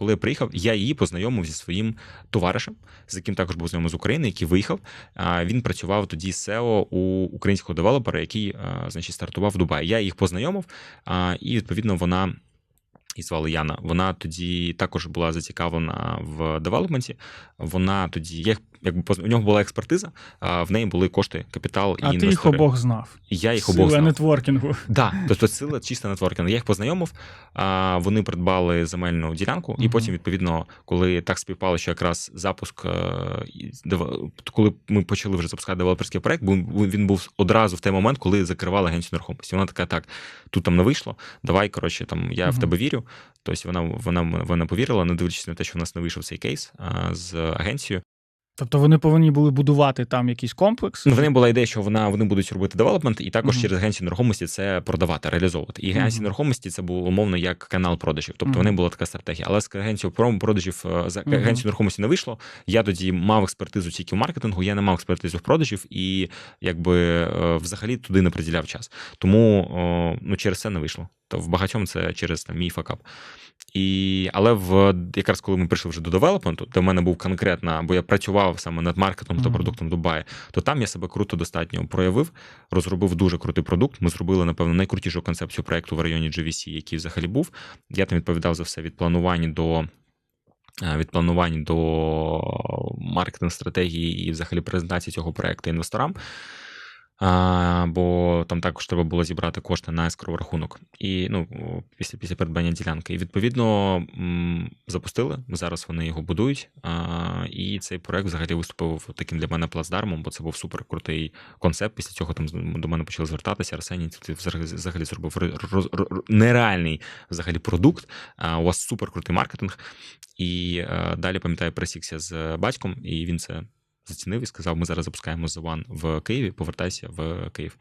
коли я приїхав, я її познайомив зі своїм товаришем, з яким також був знайомий з України, який виїхав. Він працював тоді SEO у українського девелопера, який значить, стартував в Дубаї. Я їх познайомив, і відповідно вона. І звали Яна. Вона тоді також була зацікавлена в девелопменті. Вона тоді, я їх- якби у нього була експертиза, а в неї були кошти, капітал і А ти їх обох знав. І я їх Сила обох знав. нетворкінгу. Да, тобто сила чисто нетворкінг. Я їх познайомив, а вони придбали земельну ділянку, і потім, відповідно, коли так співпало, що якраз запуск, е, коли ми почали вже запускати девелоперський проект, він був одразу в той момент, коли закривали агенцію нерухомості. Вона така: так, тут там не вийшло. Давай, коротше, там я в тебе вірю. Тобто вона вона вона повірила, не дивлячись на те, що в нас не вийшов цей кейс а, з агенцією. Тобто вони повинні були будувати там якийсь комплекс. Ну, в неї була ідея, що вона вони будуть робити девелопмент, і також Мгм. через агенцію нерухомості це продавати, реалізовувати. І агенція Мгм. нерухомості це було умовно як канал продажів. Тобто Мгм. в неї була така стратегія. Але з агенцією продажів е, з агенцією нерухомості не вийшло. Я тоді мав експертизу тільки в маркетингу, я не мав експертизу в продажів і якби е, взагалі туди не приділяв час. Тому ну через це не вийшло. То в багатьом це через там, мій факап. І, але в якраз коли ми прийшли вже до девелопменту, де в мене був конкретно, бо я працював саме над маркетом та продуктом Дубаї, то там я себе круто достатньо проявив, розробив дуже крутий продукт. Ми зробили, напевно, найкрутішу концепцію проекту в районі GVC, який взагалі був. Я там відповідав за все від планування до. е, Від планувань до маркетинг стратегії і взагалі презентації цього проекту інвесторам. А, бо там також треба було зібрати кошти на escrow рахунок. І ну, після, після придбання ділянки. І відповідно м, запустили. Зараз вони його будують. А, і цей проект взагалі виступив таким для мене плацдармом, бо це був супер крутий концепт. Після цього там до мене почали звертатися. Арсеній, ти взагалі, зробив роз- роз- нереальний взагалі продукт. А, у вас супер крутий маркетинг. І е, далі пам'ятаю, пересікся з батьком, і він це зацінив і сказав: ми зараз запускаємо The One в Києві, повертайся в Київ.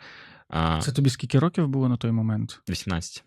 А, Це тобі скільки років було на той момент? 18.